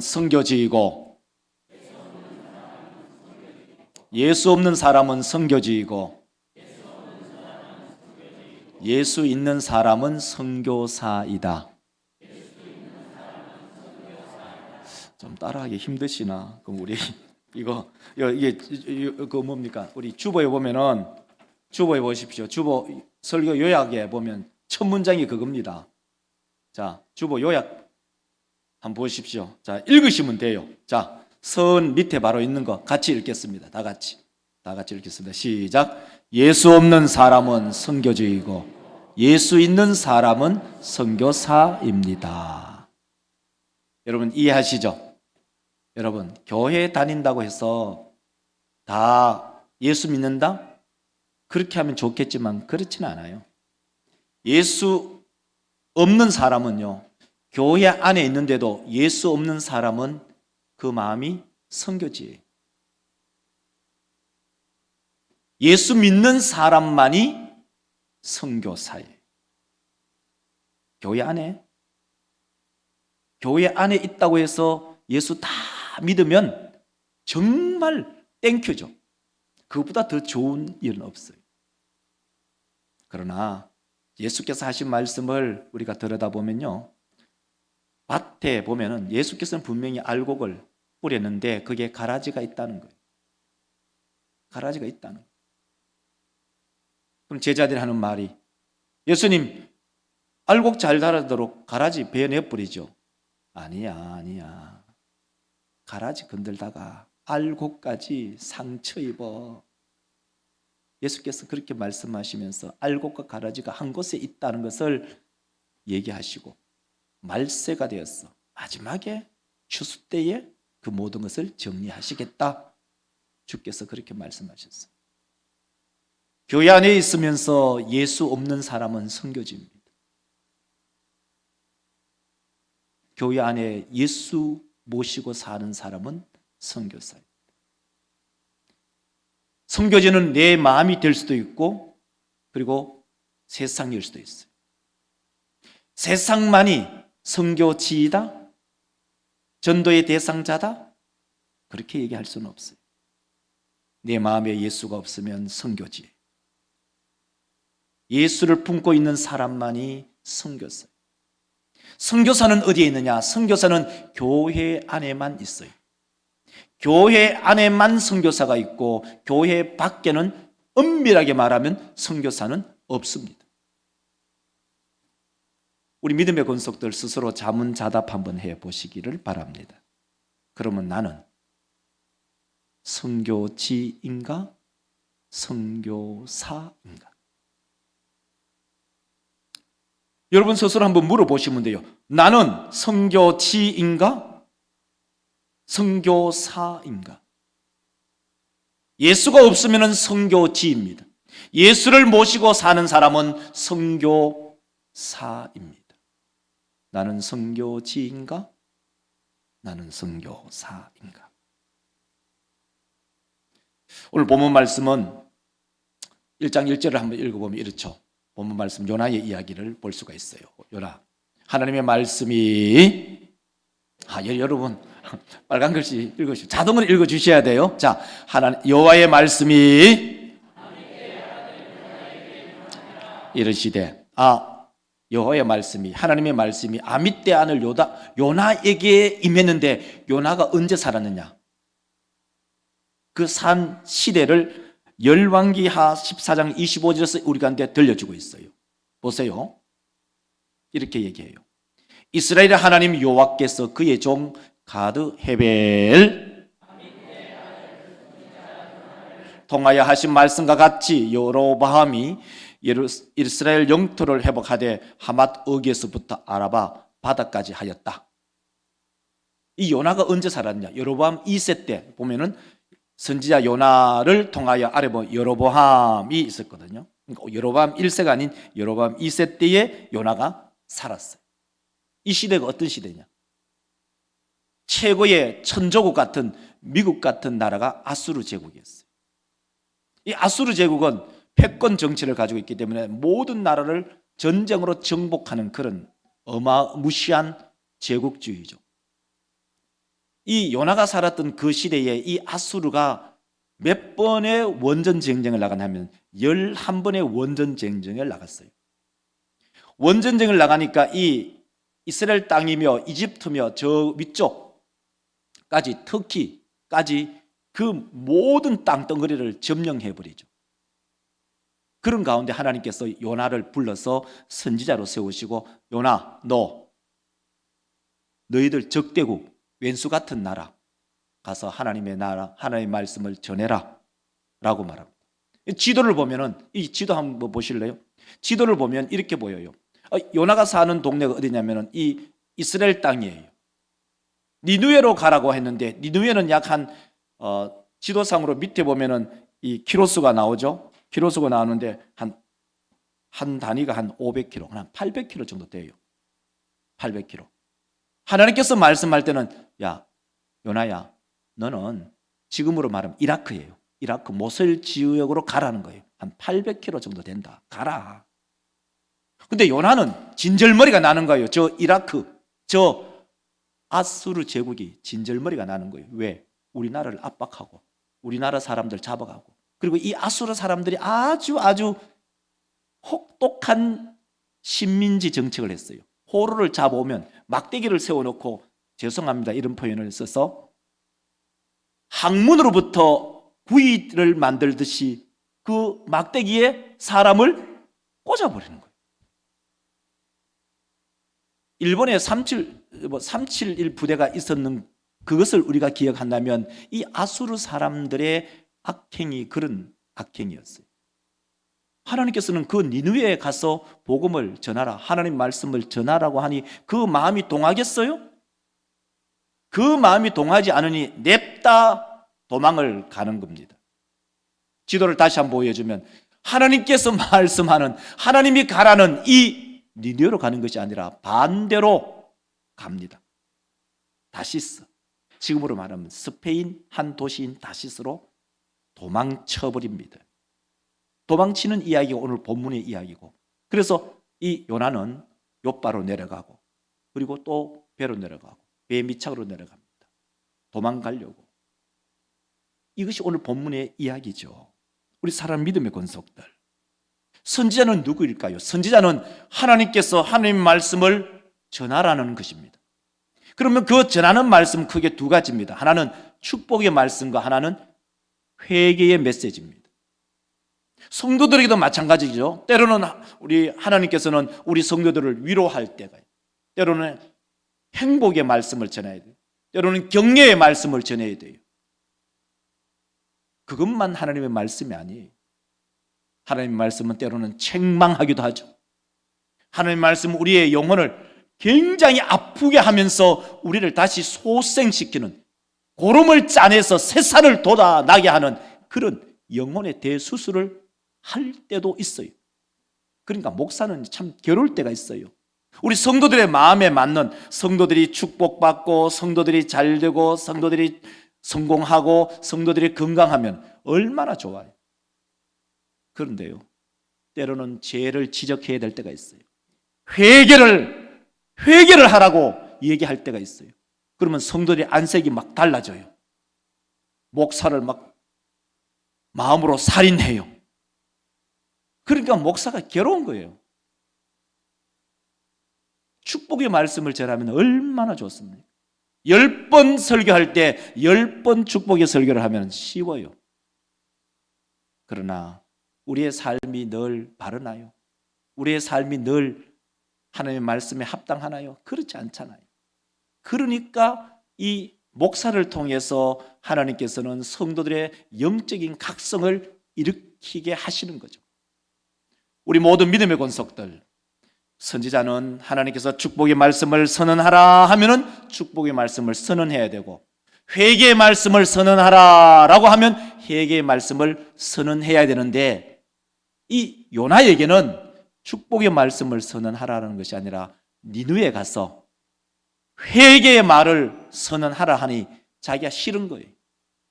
성교지이고 예수 없는 사람은 성교지이고 예수 있는 사람은 선교사이다. 좀 따라하기 힘드시나? 그럼 우리 이거 이게 그 뭡니까? 우리 주보에 보면은 주보에 보십시오. 주보 설교 요약에 보면 첫 문장이 그겁니다. 자, 주보 요약 한번 보십시오. 자, 읽으시면 돼요. 자, 선 밑에 바로 있는 거 같이 읽겠습니다. 다 같이. 다 같이 읽겠습니다. 시작. 예수 없는 사람은 선교주의고 예수 있는 사람은 선교사입니다. 여러분 이해하시죠? 여러분 교회 다닌다고 해서 다 예수 믿는다? 그렇게 하면 좋겠지만 그렇지는 않아요. 예수 없는 사람은요. 교회 안에 있는데도 예수 없는 사람은 그 마음이 선교지예요. 예수 믿는 사람만이 선교사예요. 교회 안에 교회 안에 있다고 해서 예수 다 믿으면 정말 땡큐죠. 그것보다 더 좋은 일은 없어요. 그러나 예수께서 하신 말씀을 우리가 들여다보면요. 밭에 보면은 예수께서는 분명히 알곡을 뿌렸는데 그게 가라지가 있다는 거예요. 가라지가 있다는 거예요. 그럼 제자들이 하는 말이 예수님 알곡 잘 자라도록 가라지 베어내 버리죠. 아니야, 아니야. 가라지 건들다가 알곡까지 상처 입어. 예수께서 그렇게 말씀하시면서 알곡과 가라지가 한 곳에 있다는 것을 얘기하시고 말세가 되었어. 마지막에 추수 때에 그 모든 것을 정리하시겠다. 주께서 그렇게 말씀하셨어요. 교회 안에 있으면서 예수 없는 사람은 선교지입니다. 교회 안에 예수 모시고 사는 사람은 선교사입니다. 선교지는 내 마음이 될 수도 있고 그리고 세상일 수도 있어요. 세상만이 선교지이다? 전도의 대상자다? 그렇게 얘기할 수는 없어요. 내 마음에 예수가 없으면 선교지. 예수를 품고 있는 사람만이 선교사. 선교사는 어디에 있느냐? 선교사는 교회 안에만 있어요. 교회 안에만 선교사가 있고 교회 밖에는 엄밀하게 말하면 선교사는 없습니다. 우리 믿음의 권속들 스스로 자문자답 한번 해 보시기를 바랍니다. 그러면 나는 선교지인가 선교사인가? 여러분 스스로 한번 물어보시면 돼요. 나는 선교지인가 선교사인가? 예수가 없으면 선교지입니다. 예수를 모시고 사는 사람은 선교사입니다. 나는 선교지인가? 나는 선교사인가? 오늘 본문 말씀은 1장 1절을 한번 읽어보면 이렇죠. 본문 말씀 요나의 이야기를 볼 수가 있어요. 요나. 하나님의 말씀이 아, 여러분 빨간 글씨 읽으시 자동으로 읽어 주셔야 돼요. 자, 하나 여호와의 말씀이 이르시되 아 여호와의 말씀이 하나님의 말씀이 아미떼 안을 요다 요나에게 임했는데 요나가 언제 살았느냐? 그 산 시대를 열왕기하 14장 25절에서 우리 가운데 들려주고 있어요. 보세요. 이렇게 얘기해요. 이스라엘의 하나님 여호와께서 그의 종 가드 헤벨 통하여 하신 말씀과 같이 여로바함이 이스라엘 영토를 회복하되 하맛 어기에서부터 아라바 바다까지 하였다. 이 요나가 언제 살았냐? 여로보암 2세 때 보면은 선지자 요나를 통하여 아래 보면 여로보함이 있었거든요. 그러니까 여로보암 1세가 아닌 여로보암 2세 때에 요나가 살았어요. 이 시대가 어떤 시대냐? 최고의 천조국 같은 미국 같은 나라가 아수르 제국이었어요. 이 아수르 제국은 패권 정치를 가지고 있기 때문에 모든 나라를 전쟁으로 정복하는 그런 어마무시한 제국주의죠. 이 요나가 살았던 그 시대에 이 아수르가 몇 번의 원전 전쟁을 나가냐면 11번의 원전 전쟁을 나갔어요. 원전 쟁을 나가니까 이 이스라엘 땅이며 이집트며 저 위쪽까지 터키까지 그 모든 땅덩어리를 점령해 버리죠. 그런 가운데 하나님께서 요나를 불러서 선지자로 세우시고 요나 너 너희들 적대국 왼수 같은 나라 가서 하나님의 나라 하나님의 말씀을 전해라 라고 말합니다. 지도를 보면은 이 지도 한번 보실래요? 지도를 보면 이렇게 보여요. 어, 요나가 사는 동네가 어디냐면은 이 이스라엘 땅이에요. 니누에로 가라고 했는데 니누에는 약한 어, 지도상으로 밑에 보면은 이 키로수가 나오죠. 키로수가 나오는데 한 한 단위가 한 500km, 한 800km 정도 돼요. 800km. 하나님께서 말씀할 때는 야 요나야 너는 지금으로 말하면 이라크예요. 이라크 모슬 지역으로 가라는 거예요. 한 800km 정도 된다. 가라. 근데 요나는 진절머리가 나는 거예요. 저 이라크, 저 아수르 제국이 진절머리가 나는 거예요. 왜? 우리나라를 압박하고 우리나라 사람들 잡아가고 그리고 이 아수르 사람들이 아주 아주 혹독한 식민지 정책을 했어요. 호루를 잡아오면 막대기를 세워놓고 죄송합니다 이런 표현을 써서 항문으로부터 구이를 만들듯이 그 막대기에 사람을 꽂아버리는 거예요. 일본에 37, 뭐371 부대가 있었는 그것을 우리가 기억한다면 이 아수르 사람들의 악행이 그런 악행이었어요. 하나님께서는 그 니누에 가서 복음을 전하라, 하나님 말씀을 전하라고 하니 그 마음이 동하겠어요? 그 마음이 동하지 않으니 냅다 도망을 가는 겁니다. 지도를 다시 한번 보여주면 하나님께서 말씀하는 하나님이 가라는 이 니누에로 가는 것이 아니라 반대로 갑니다. 다시스. 지금으로 말하면 스페인 한 도시인 다시스로 도망쳐 버립니다. 도망치는 이야기가 오늘 본문의 이야기고 그래서 이 요나는 요바로 내려가고 그리고 또 배로 내려가고 배 밑창으로 내려갑니다. 도망가려고 이것이 오늘 본문의 이야기죠. 우리 사람 믿음의 권속들 선지자는 누구일까요? 선지자는 하나님께서 하나님 말씀을 전하라는 것입니다. 그러면 그 전하는 말씀 크게 두 가지입니다. 하나는 축복의 말씀과 하나는 회개의 메시지입니다. 성도들에게도 마찬가지죠. 때로는 우리 하나님께서는 우리 성도들을 위로할 때가 때로는 행복의 말씀을 전해야 돼요. 때로는 격려의 말씀을 전해야 돼요. 그것만 하나님의 말씀이 아니에요. 하나님의 말씀은 때로는 책망하기도 하죠. 하나님의 말씀은 우리의 영혼을 굉장히 아프게 하면서 우리를 다시 소생시키는 고름을 짜내서 새살을 돋아나게 하는 그런 영혼의 대수술을 할 때도 있어요. 그러니까 목사는 참 괴로울 때가 있어요. 우리 성도들의 마음에 맞는 성도들이 축복받고 성도들이 잘 되고 성도들이 성공하고 성도들이 건강하면 얼마나 좋아요. 그런데요. 때로는 죄를 지적해야 될 때가 있어요. 회개를 회개를 하라고 얘기할 때가 있어요. 그러면 성도들의 안색이 막 달라져요. 목사를 막 마음으로 살인해요. 그러니까 목사가 괴로운 거예요. 축복의 말씀을 전하면 얼마나 좋습니까? 열 번 설교할 때 열 번 축복의 설교를 하면 쉬워요. 그러나 우리의 삶이 늘 바르나요? 우리의 삶이 늘 하나님의 말씀에 합당하나요? 그렇지 않잖아요. 그러니까 이 목사를 통해서 하나님께서는 성도들의 영적인 각성을 일으키게 하시는 거죠. 우리 모든 믿음의 권속들 선지자는 하나님께서 축복의 말씀을 선언하라 하면은 축복의 말씀을 선언해야 되고 회개의 말씀을 선언하라라고 하면 회개의 말씀을 선언해야 되는데 이 요나에게는 축복의 말씀을 선언하라는 것이 아니라 니누에 가서 회개의 말을 선언하라 하니 자기가 싫은 거예요.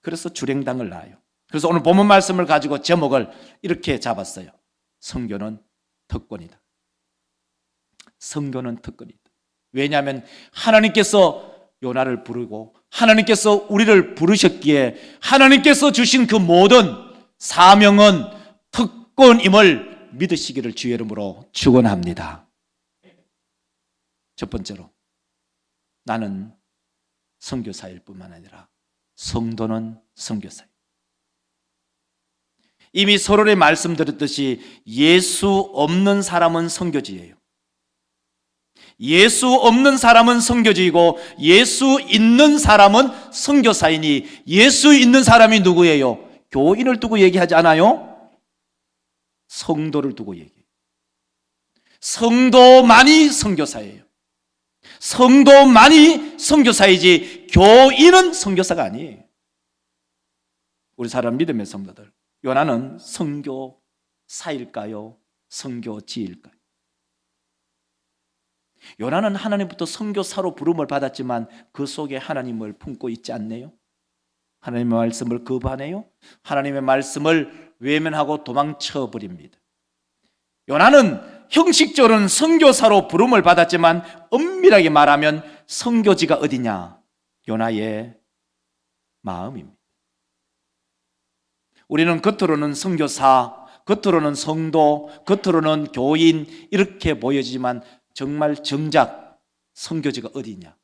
그래서 주랭당을 낳아요. 그래서 오늘 본문 말씀을 가지고 제목을 이렇게 잡았어요. 성교는 특권이다. 성교는 특권이다. 왜냐하면 하나님께서 요나를 부르고 하나님께서 우리를 부르셨기에 하나님께서 주신 그 모든 사명은 특권임을 믿으시기를 주의 이름으로 축원합니다. 첫 번째로 나는 선교사일 뿐만 아니라 성도는 선교사예요. 이미 서론에 말씀드렸듯이 예수 없는 사람은 선교지예요. 예수 없는 사람은 선교지이고 예수 있는 사람은 선교사이니 예수 있는 사람이 누구예요? 교인을 두고 얘기하지 않아요? 성도를 두고 얘기해요. 성도만이 선교사예요. 성도만이 선교사이지 교인은 선교사가 아니에요. 우리 사람 믿음의 성도들. 요나는 선교사일까요? 선교지일까요? 요나는 하나님부터 선교사로 부름을 받았지만 그 속에 하나님을 품고 있지 않네요. 하나님의 말씀을 거부하네요. 하나님의 말씀을 외면하고 도망쳐 버립니다. 요나는 형식적으로는 선교사로 부름을 받았지만 엄밀하게 말하면 선교지가 어디냐? 요나의 마음입니다. 우리는 겉으로는 선교사, 겉으로는 성도, 겉으로는 교인 이렇게 보여지지만 정말 정작 선교지가 어디냐?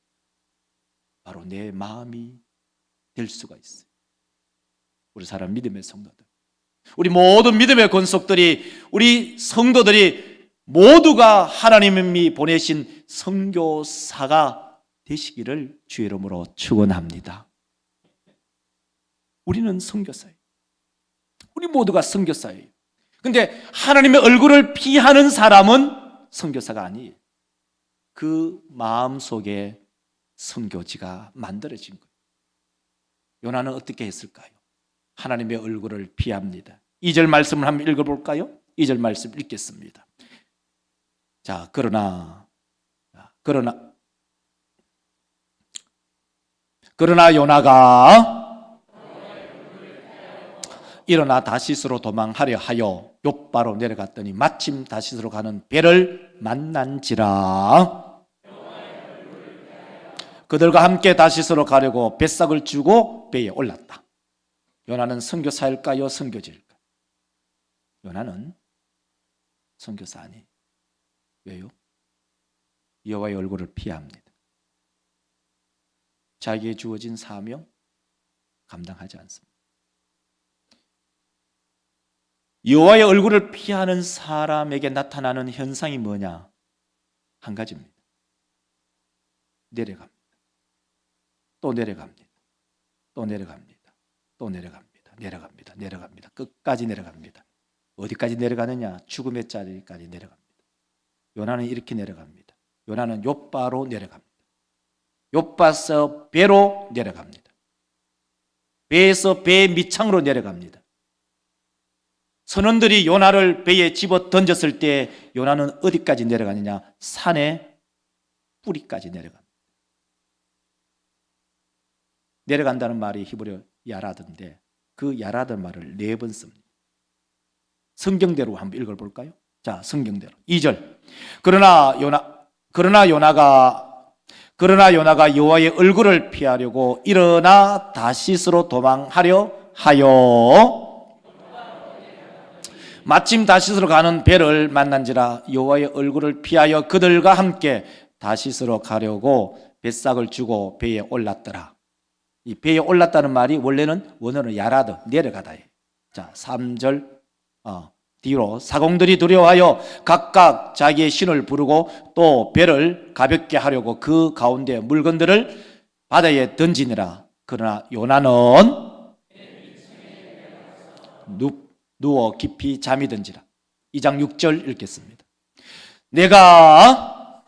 바로 내 마음이 될 수가 있어요. 우리 사람 믿음의 성도들. 우리 모든 믿음의 권속들이 우리 성도들이 모두가 하나님이 보내신 선교사가 되시기를 주의 이름으로 축원합니다. 우리는 선교사예요. 우리 모두가 선교사예요. 근데 하나님의 얼굴을 피하는 사람은 선교사가 아니에요. 그 마음 속에 선교지가 만들어진 거예요. 요나는 어떻게 했을까요? 하나님의 얼굴을 피합니다. 2절 말씀을 한번 읽어볼까요? 2절 말씀 읽겠습니다. 자, 그러나, 그러나, 그러나 요나가 일어나 다시스로 도망하려 하여 욥바로 내려갔더니 마침 다시스로 가는 배를 만난지라 그들과 함께 다시스로 가려고 뱃삭을 주고 배에 올랐다. 요나는 선교사일까요? 선교지일까요? 요나는 선교사 아니. 왜요? 여호와의 얼굴을 피합니다. 자기의 주어진 사명 감당하지 않습니다. 여호와의 얼굴을 피하는 사람에게 나타나는 현상이 뭐냐? 한 가지입니다. 내려갑니다. 또 내려갑니다. 또 내려갑니다. 또 내려갑니다. 내려갑니다. 내려갑니다. 끝까지 내려갑니다. 어디까지 내려가느냐? 죽음의 자리까지 내려갑니다. 요나는 이렇게 내려갑니다. 요나는 요바로 내려갑니다. 요바서 배로 내려갑니다. 배에서 배 밑창으로 내려갑니다. 선원들이 요나를 배에 집어 던졌을 때 요나는 어디까지 내려가느냐? 산의 뿌리까지 내려갑니다. 내려간다는 말이 히브리어 야라드인데 그 야라드 말을 네 번 씁니다. 성경대로 한번 읽어볼까요? 자, 성경대로 2절. 그러나 요나 그러나 요나가 그러나 요나가 여호와의 얼굴을 피하려고 일어나 다시스로 도망하려 하여 마침 다시스로 가는 배를 만난지라 여호와의 얼굴을 피하여 그들과 함께 다시스로 가려고 뱃삭을 주고 배에 올랐더라. 이 배에 올랐다는 말이 원래는 원어는 야라드 내려가다예요. 자, 3절 어, 뒤로 사공들이 두려워하여 각각 자기의 신을 부르고 또 배를 가볍게 하려고 그 가운데 물건들을 바다에 던지니라. 그러나 요나는 누, 누워 깊이 잠이 든지라. 2장 6절 읽겠습니다. 내가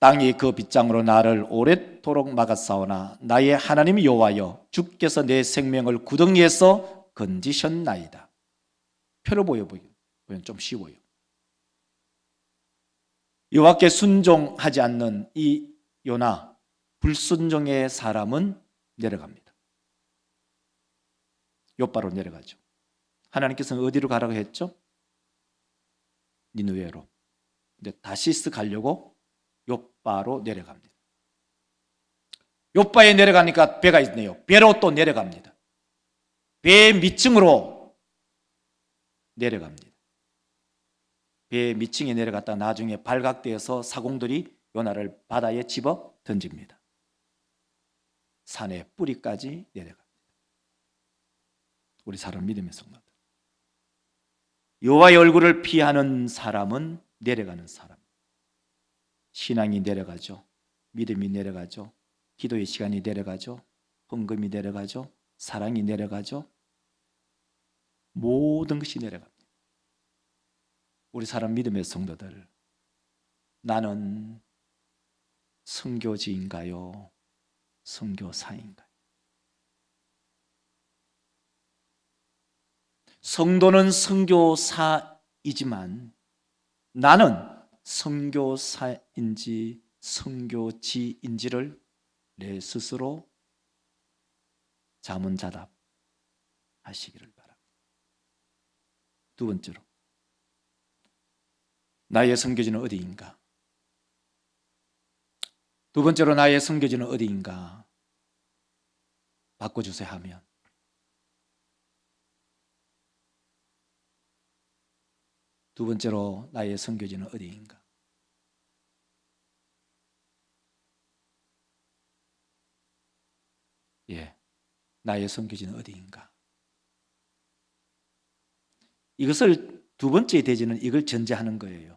땅이 그 빗장으로 나를 오랫도록 막았사오나 나의 하나님 여호와여 주께서 내 생명을 구덩이에서 건지셨나이다. 표로 보여 보이면 좀 쉬워요. 여호와께 순종하지 않는 이 요나 불순종의 사람은 내려갑니다. 요바로 내려가죠. 하나님께서는 어디로 가라고 했죠? 니누에로. 근데 다시스 가려고 요바로 내려갑니다. 요바에 내려가니까 배가 있네요. 배로 또 내려갑니다. 배 밑층으로 내려갑니다. 배 밑층에 내려갔다 나중에 발각되어서 사공들이 요나를 바다에 집어 던집니다. 산의 뿌리까지 내려갑니다. 우리 사람 믿음의 성도들. 여호와의 얼굴을 피하는 사람은 내려가는 사람. 신앙이 내려가죠. 믿음이 내려가죠. 기도의 시간이 내려가죠. 헌금이 내려가죠. 사랑이 내려가죠. 모든 것이 내려갑니다. 우리 사람 믿음의 성도들. 나는 성교지인가요? 성교사인가요? 성도는 성교사이지만 나는 성교사인지 성교지인지를 내 스스로 자문자답 하시기를. 두 번째로 나의 성교지는 어디인가? 두 번째로 나의 성교지는 어디인가? 바꿔주세요 하면 두 번째로 나의 성교지는 어디인가? 예, 나의 성교지는 어디인가? 이것을 두 번째 대지는 이걸 전제하는 거예요.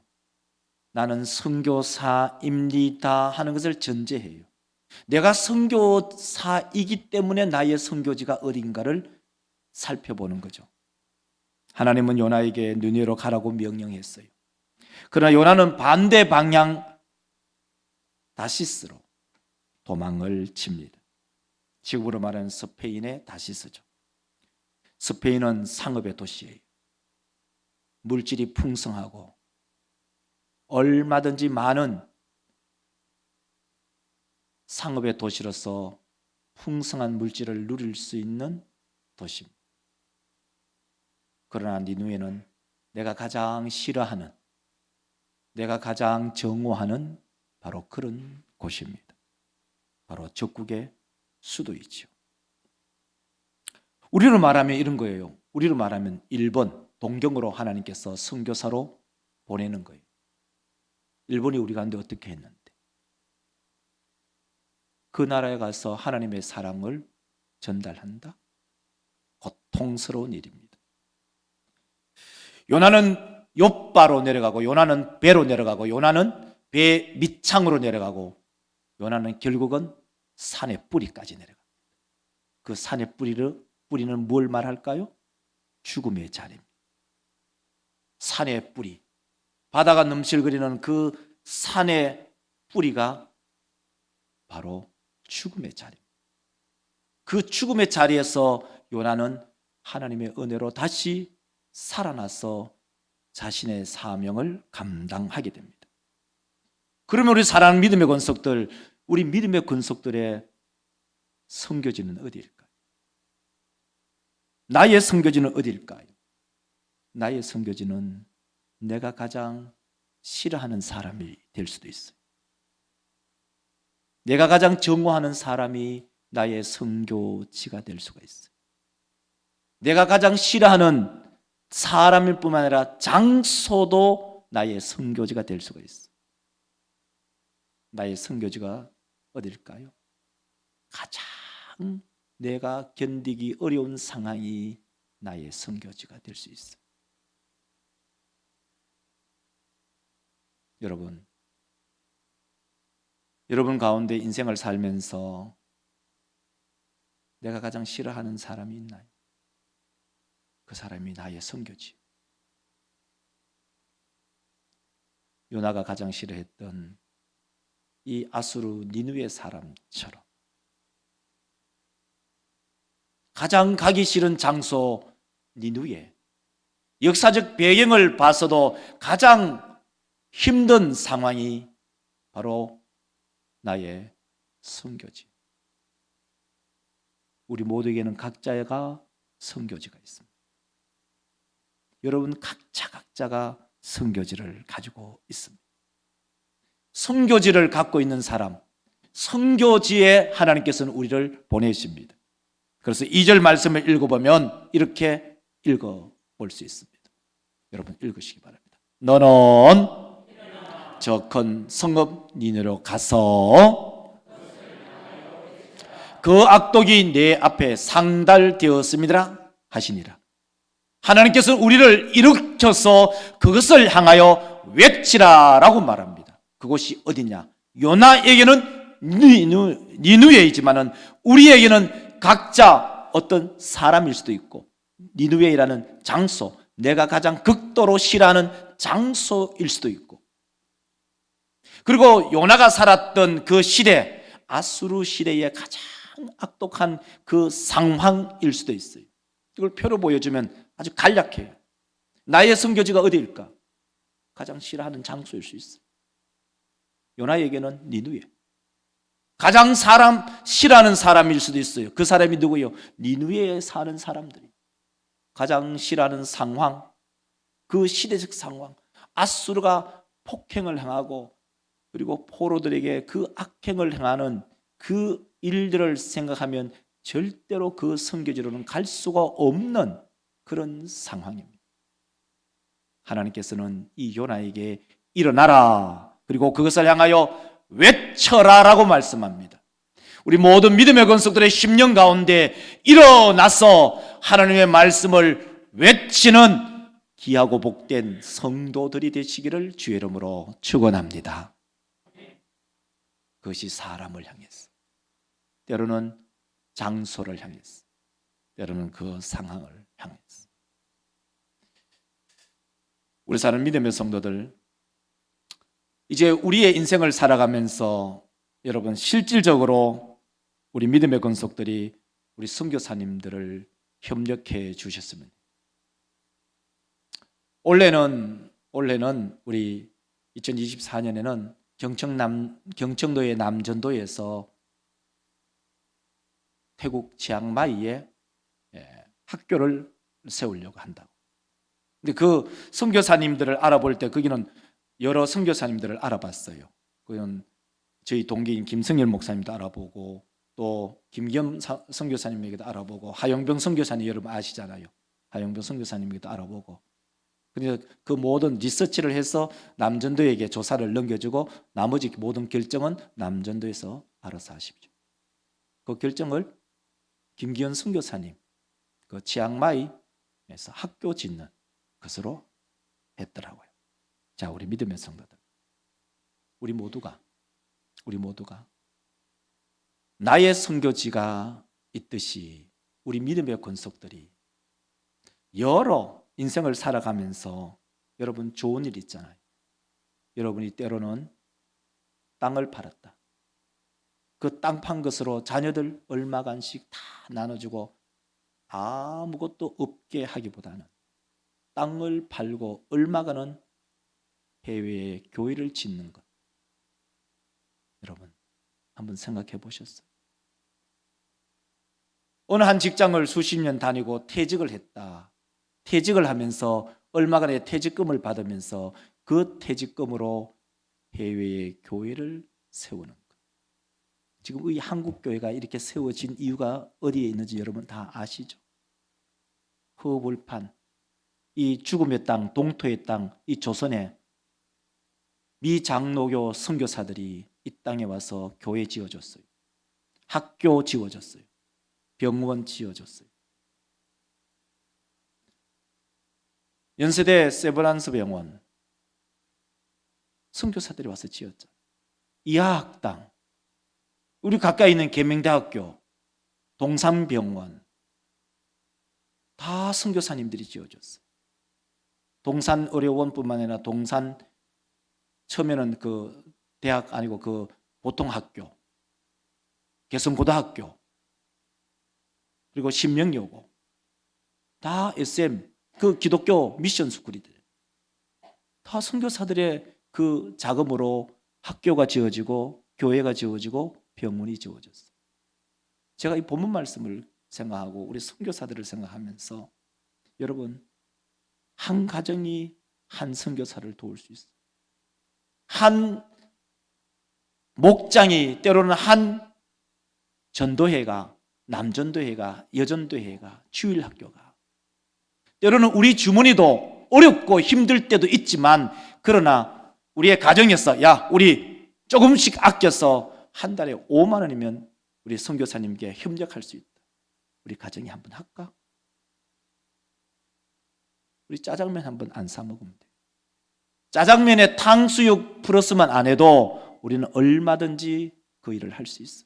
나는 선교사입니다 하는 것을 전제해요. 내가 선교사이기 때문에 나의 선교지가 어딘가를 살펴보는 거죠. 하나님은 요나에게 느네로 가라고 명령했어요. 그러나 요나는 반대 방향 다시스로 도망을 칩니다. 지금으로 말하는 스페인의 다시스죠. 스페인은 상업의 도시예요. 물질이 풍성하고 얼마든지 많은 상업의 도시로서 풍성한 물질을 누릴 수 있는 도시입니다. 그러나 니누에는 내가 가장 싫어하는, 내가 가장 정오하는 바로 그런 곳입니다. 바로 적국의 수도이지요. 우리로 말하면 이런 거예요. 우리로 말하면 일본, 동경으로 하나님께서 선교사로 보내는 거예요. 일본이 우리 가운데 어떻게 했는데? 그 나라에 가서 하나님의 사랑을 전달한다? 고통스러운 일입니다. 요나는 옆바로 내려가고 요나는 배로 내려가고 요나는 배 밑창으로 내려가고 요나는 결국은 산의 뿌리까지 내려갑니다. 그 산의 뿌리를 뿌리는 뭘 말할까요? 죽음의 자리입니다. 산의 뿌리, 바다가 넘실거리는 그 산의 뿌리가 바로 죽음의 자리입니다. 그 죽음의 자리에서 요나는 하나님의 은혜로 다시 살아나서 자신의 사명을 감당하게 됩니다. 그러면 우리 사랑하는 믿음의 권속들, 우리 믿음의 권속들의 성교지는 어디일까요? 나의 성교지는 어디일까요? 나의 성교지는 내가 가장 싫어하는 사람이 될 수도 있어요. 내가 가장 정오하는 사람이 나의 성교지가 될 수가 있어요. 내가 가장 싫어하는 사람일 뿐만 아니라 장소도 나의 성교지가 될 수가 있어. 나의 성교지가 어딜까요? 가장 내가 견디기 어려운 상황이 나의 성교지가 될 수 있어. 여러분, 여러분 가운데 인생을 살면서 내가 가장 싫어하는 사람이 있나요? 그 사람이 나의 성교지. 요나가 가장 싫어했던 이 아수르 니누의 사람처럼 가장 가기 싫은 장소 니누에 역사적 배경을 봐서도 가장 힘든 상황이 바로 나의 성교지. 우리 모두에게는 각자가 성교지가 있습니다. 여러분 각자 각자가 성교지를 가지고 있습니다. 선교지를 갖고 있는 사람, 선교지에 하나님께서는 우리를 보내십니다. 그래서 2절 말씀을 읽어보면 이렇게 읽어볼 수 있습니다. 여러분 읽으시기 바랍니다. 너는 저큰 성읍 니느로 가서 그 악독이 내 앞에 상달되었습니다 하시니라. 하나님께서 우리를 일으켜서 그것을 향하여 외치라라고 말합니다. 그곳이 어디냐? 요나에게는 니누, 니누에이지만은 우리에게는 각자 어떤 사람일 수도 있고 니누에이라는 장소, 내가 가장 극도로 싫어하는 장소일 수도 있고 그리고 요나가 살았던 그 시대, 아수르 시대의 가장 악독한 그 상황일 수도 있어요. 이걸 표로 보여주면 아주 간략해요. 나의 선교지가 어디일까? 가장 싫어하는 장소일 수 있어요. 요나에게는 니누에. 가장 사람 싫어하는 사람일 수도 있어요. 그 사람이 누구요? 니누에 사는 사람들이. 가장 싫어하는 상황, 그 시대적 상황. 아수르가 폭행을 행하고 그리고 포로들에게 그 악행을 행하는 그 일들을 생각하면 절대로 그 선교지로는 갈 수가 없는 그런 상황입니다. 하나님께서는 이 요나에게 일어나라 그리고 그것을 향하여 외쳐라라고 말씀합니다. 우리 모든 믿음의 건석들의 10년 가운데 일어나서 하나님의 말씀을 외치는 귀하고 복된 성도들이 되시기를 주의 이름으로 축원합니다. 그것이 사람을 향해서 때로는 장소를 향해서 때로는 그 상황을 향해서 우리 사는 믿음의 성도들 이제 우리의 인생을 살아가면서 여러분 실질적으로 우리 믿음의 건속들이 우리 선교사님들을 협력해 주셨습니다. 올해는 올해는 우리 2024년에는 경청남 경청도의 남전도에서 태국 치앙마이에 예, 학교를 세우려고 한다고. 근데 그 선교사님들을 알아볼 때 거기는 여러 선교사님들을 알아봤어요. 그건 저희 동기인 김성열 목사님도 알아보고 또 김겸 사- 선교사님에게도 알아보고 하영병 선교사님 여러분 아시잖아요. 하영병 선교사님에게도 알아보고. 그 모든 리서치를 해서 남전도에게 조사를 넘겨주고 나머지 모든 결정은 남전도에서 알아서 하십시오. 그 결정을 김기현 선교사님 그 치앙마이에서 학교 짓는 것으로 했더라고요. 자, 우리 믿음의 성도들. 우리 모두가 우리 모두가 나의 선교지가 있듯이 우리 믿음의 권속들이 여러 인생을 살아가면서 여러분 좋은 일 있잖아요. 여러분이 때로는 땅을 팔았다. 그 땅 판 것으로 자녀들 얼마 간씩 다 나눠주고 아무것도 없게 하기보다는 땅을 팔고 얼마간은 해외에 교회를 짓는 것. 여러분, 한번 생각해 보셨어요? 어느 한 직장을 수십 년 다니고 퇴직을 했다. 퇴직을 하면서 얼마간의 퇴직금을 받으면서 그 퇴직금으로 해외에 교회를 세우는 것. 지금 이 한국 교회가 이렇게 세워진 이유가 어디에 있는지 여러분 다 아시죠? 허벌판, 이 죽음의 땅, 동토의 땅, 이 조선에 미 장로교 선교사들이 이 땅에 와서 교회 지어줬어요. 학교 지어줬어요. 병원 지어줬어요. 연세대 세브란스 병원 선교사들이 와서 지었죠. 이하학당, 우리 가까이 있는 계명대학교, 동산병원 다 선교사님들이 지어줬어요. 동산 의료원뿐만 아니라 동산 처음에는 그 대학 아니고 그 보통 학교, 개성고등학교, 그리고 신명여고 다 SM 그 기독교 미션 스쿨이들 다 선교사들의 그 자금으로 학교가 지어지고 교회가 지어지고 병원이 지어졌어요. 제가 이 본문 말씀을 생각하고 우리 선교사들을 생각하면서 여러분 한 가정이 한 선교사를 도울 수 있어요. 한 목장이 때로는 한 전도회가 남전도회가 여전도회가 주일학교가 때로는 우리 주머니도 어렵고 힘들 때도 있지만 그러나 우리의 가정에서 야 우리 조금씩 아껴서 한 달에 5만 원이면 우리 선교사님께 협력할 수 있다. 우리 가정에 한번 할까? 우리 짜장면 한번 안 사 먹으면 돼. 짜장면에 탕수육 플러스만 안 해도 우리는 얼마든지 그 일을 할 수 있어.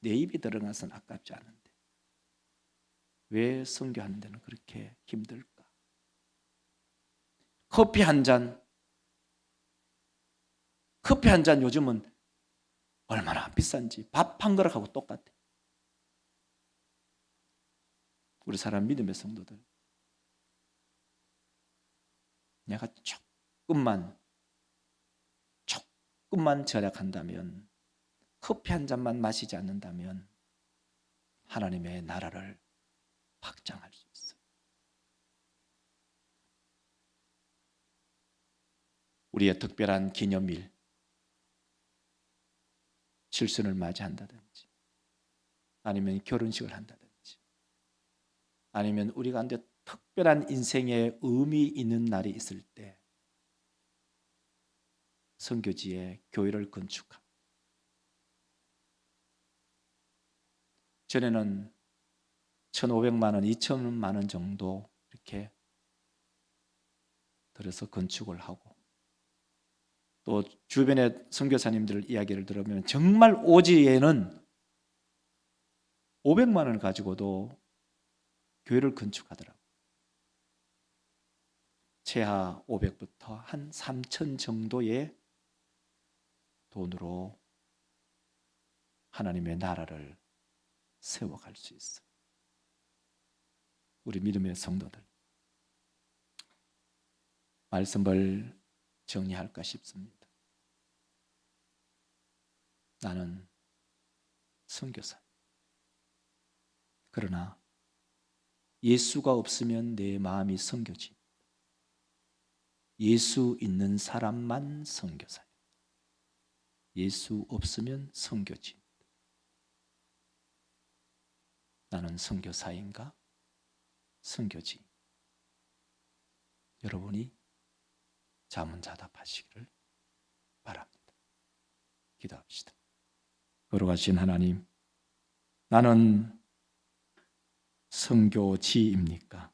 내 입에 들어가선 아깝지 않은데 왜 선교하는 데는 그렇게 힘들까? 커피 한 잔, 커피 한 잔 요즘은 얼마나 비싼지 밥 한 그릇하고 똑같아. 우리 사람 믿음의 성도들, 내가 조금만 조금만 절약한다면 커피 한 잔만 마시지 않는다면 하나님의 나라를 확장할 수 있어요. 우리의 특별한 기념일, 칠순을 맞이한다든지, 아니면 결혼식을 한다든지, 아니면 우리가 한데 특별한 인생에 의미 있는 날이 있을 때 선교지에 교회를 건축합니다. 전에는 1,500만 원, 2천만 원 정도 이렇게 들여서 건축을 하고 또 주변의 선교사님들 이야기를 들으면 정말 오지에는 500만 원을 가지고도 교회를 건축하더라고요. 최하 500부터 한 3천 정도의 돈으로 하나님의 나라를 세워갈 수 있어. 우리 믿음의 성도들 말씀을 정리할까 싶습니다. 나는 선교사. 그러나 예수가 없으면 내 마음이 선교지. 예수 있는 사람만 선교사. 예수 없으면 선교지. 나는 선교사인가? 선교지. 여러분이 자문자답하시기를 바랍니다. 기도합시다. 걸어가신 하나님, 나는 선교지입니까?